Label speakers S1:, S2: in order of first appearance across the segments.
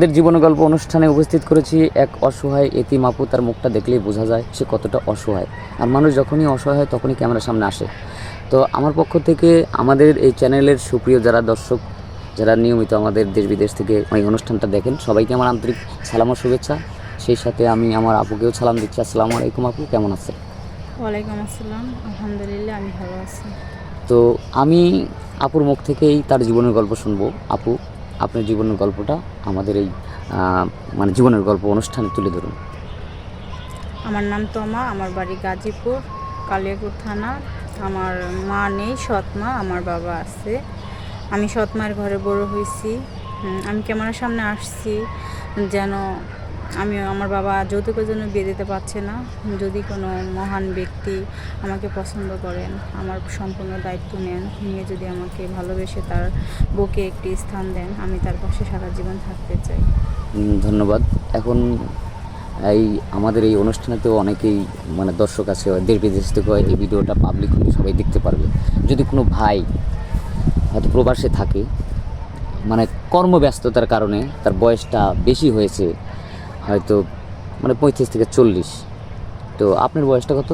S1: আমাদের জীবন গল্প অনুষ্ঠানে উপস্থিত করেছি এক অসহায় এতি মাপু তার মুখটা দেখলেই বোঝা যায় সে কতটা অসহায়। আর মানুষ যখনই অসহায় হয় তখনই ক্যামেরার সামনে আসে। তো আমার পক্ষ থেকে আমাদের এই চ্যানেলের সুপ্রিয় যারা দর্শক যারা নিয়মিত আমাদের দেশ বিদেশ থেকে এই অনুষ্ঠানটা দেখেন সবাইকে আমার আন্তরিক সালাম ও শুভেচ্ছা। সেই সাথে আমি আমার আপুকেও সালাম দিচ্ছি। আসসালামু আলাইকুম আপু কেমন আছেন?
S2: ওয়ালাইকুম আসসালাম। আলহামদুলিল্লাহ আমি ভালো আছি।
S1: তো আমি আপুর মুখ থেকেই তার জীবনের গল্প শুনব। আপু আপনার জীবনের গল্পটা আমাদের এই মানে জীবনের গল্প অনুষ্ঠানে তুলে ধরুন।
S2: আমার নাম তমা, আমার বাড়ি গাজীপুর কালিয়াপুর থানা। আমার মা নেই সৎ মা আমার বাবা আছে। আমি সৎ ঘরে বড় হয়েছি। আমি ক্যামেরার সামনে আসছি যেন আমি আমার বাবা যৌতুকের জন্য বিয়ে দিতে পারছে না। যদি কোনো মহান ব্যক্তি আমাকে পছন্দ করেন, আমার সম্পূর্ণ দায়িত্ব নেন, নিয়ে যদি আমাকে ভালোবেসে তার বুকে একটি স্থান দেন, আমি তার পাশে সারা জীবন থাকতে চাই।
S1: ধন্যবাদ। এখন এই আমাদের এই অনুষ্ঠানেতেও অনেকেই মানে দর্শক আছে দেশ বিদেশ থেকে হয় এই ভিডিওটা পাবলিক সবাই দেখতে পারবে। যদি কোনো ভাই হয়তো প্রবাসে থাকে মানে কর্মব্যস্ততার কারণে তার বয়সটা বেশি হয়েছে হয়তো মানে পঁয়ত্রিশ থেকে চল্লিশ। তো আপনার বয়সটা কত?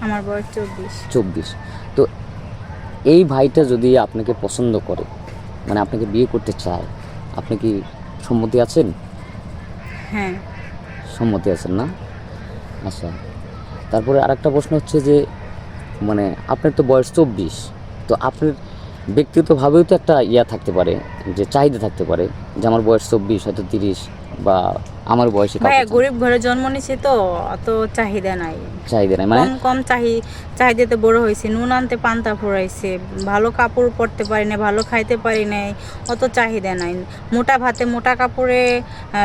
S2: আমার বয়স চব্বিশ।
S1: চব্বিশ। তো এই ভাইটা যদি আপনাকে পছন্দ করে মানে আপনাকে বিয়ে করতে চায় আপনি কি সম্মতি আছেন?
S2: হ্যাঁ।
S1: সম্মতি আছেন না? আচ্ছা। তারপরে আরেকটা প্রশ্ন হচ্ছে যে মানে আপনার তো বয়স চব্বিশ তো আপনার ব্যক্তিগতভাবেও তো একটা ইয়া থাকতে পারে যে চাহিদা থাকতে পারে যে আমার বয়স চব্বিশ হয়তো তিরিশ বা আমার বয়সে
S2: ভাইয়া গরিব ঘরে জন্ম নিছি তো অত চাহিদা নাই।
S1: চাহিদা নাই মানে
S2: কম কম চাহি চাহিদাতে বড় হয়েছে নুন আনতে পান্তা ফুরাইছে ভালো কাপড় পরতে পারি না ভালো খাইতে পারি নাই অত চাহিদা নাই। মোটা ভাতে মোটা কাপড়ে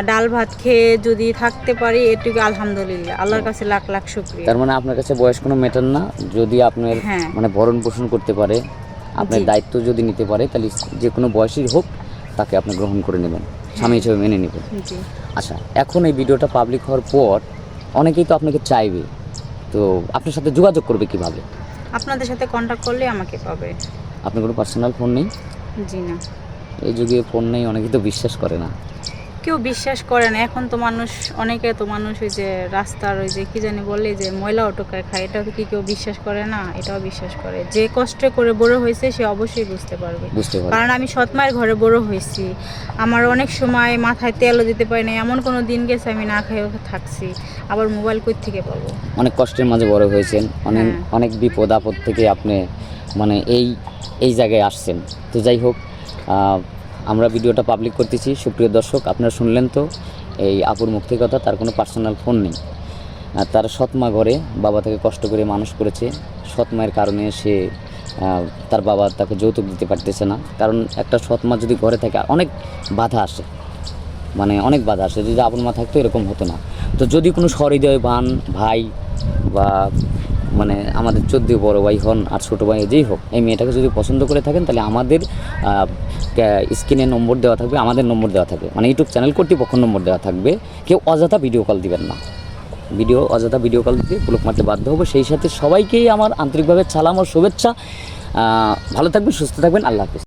S2: ডাল ভাত খেয়ে যদি থাকতে পারি এটুকু আলহামদুলিল্লাহ। আল্লাহর কাছে লাখ লাখ শুক্রিয়া।
S1: তার মানে আপনার কাছে বয়স কোনো ম্যাটার না যদি আপনার
S2: হ্যাঁ।
S1: মানে ভরণ পোষণ করতে পারে আপনার দায়িত্ব যদি নিতে পারে তাহলে যে কোনো বয়সই হোক তাকে আপনি গ্রহণ করে নেবেন। স্বামী হিসেবে মেনে নেবেন। আচ্ছা এখন এই ভিডিওটা পাবলিক হওয়ার পর অনেকেই তো আপনাকে চাইবে। তো আপনার সাথে যোগাযোগ করবে কীভাবে?
S2: আপনাদের সাথে কন্ট্যাক্ট করলে আমাকে পাবে।
S1: আপনার কোনো পার্সোনাল ফোন নেই?
S2: জি না।
S1: এই যুগে ফোন নেই অনেকেই তো বিশ্বাস করে না।
S2: কেউ বিশ্বাস করে না। এখন তো মানুষ অনেকে তো মানুষ ওই যে রাস্তার ওই যে কি জানি বলে যে ময়লা অটোকায় খায়। এটাও কি কেউ বিশ্বাস করে না? এটাও বিশ্বাস করে। যে কষ্ট করে বড় হয়েছে সে অবশ্যই বুঝতে পারবে। কারণ আমি সৎ মায়ের ঘরে বড় হয়েছি। আমার অনেক সময় মাথায় তেলও দিতে পারি না এমন কোনো দিন গেছে আমি না খেয়ে থাকছি। আবার মোবাইল কই থেকে পাবো?
S1: অনেক কষ্টের মাঝে বড় হয়েছেন। অনেক
S2: হ্যাঁ।
S1: অনেক বিপদ আপদ থেকে আপনি মানে এই এই জায়গায় আসছেন। তো যাই হোক আমরা ভিডিওটা পাবলিক করতেছি। সুপ্রিয় দর্শক, আপনারা শুনলেন তো, এই আপুর থেকে কথা, তার কোনো পার্সোনাল ফোন নেই। তার সৎমা ঘরে বাবা তাকে কষ্ট করে মানুষ করেছে। সৎ মায়ের কারণে সে তার বাবা তাকে যৌতুক দিতে পারতেছে না। কারণ একটা সৎ মা যদি ঘরে থাকে, অনেক বাধা আসে। মানে অনেক বাধা আসে। যদি আপন মা থাকতো, এরকম হতো না। তো যদি কোনো সহৃদয় বান, ভাই বা মানে আমাদের চোদ্দ বড় ভাই হন আর ছোটো ভাই যেই হোক, এই মেয়েটাকে যদি পছন্দ করে থাকেন, তাহলে আমাদের স্ক্রিনে নম্বর দেওয়া থাকবে, আমাদের নম্বর দেওয়া থাকবে। মানে ইউটিউব চ্যানেল কর্তৃপক্ষ নম্বর দেওয়া থাকবে। কেউ অযথা ভিডিও কল দিবেন না। ভিডিও অযথা ভিডিও কল দিয়ে ব্লক মারতে বাধ্য হব। সেই সাথে সবাইকেই আমার আন্তরিকভাবে সালাম ও শুভেচ্ছা। ভালো থাকবেন, সুস্থ থাকবেন। আল্লাহ হাফিজ।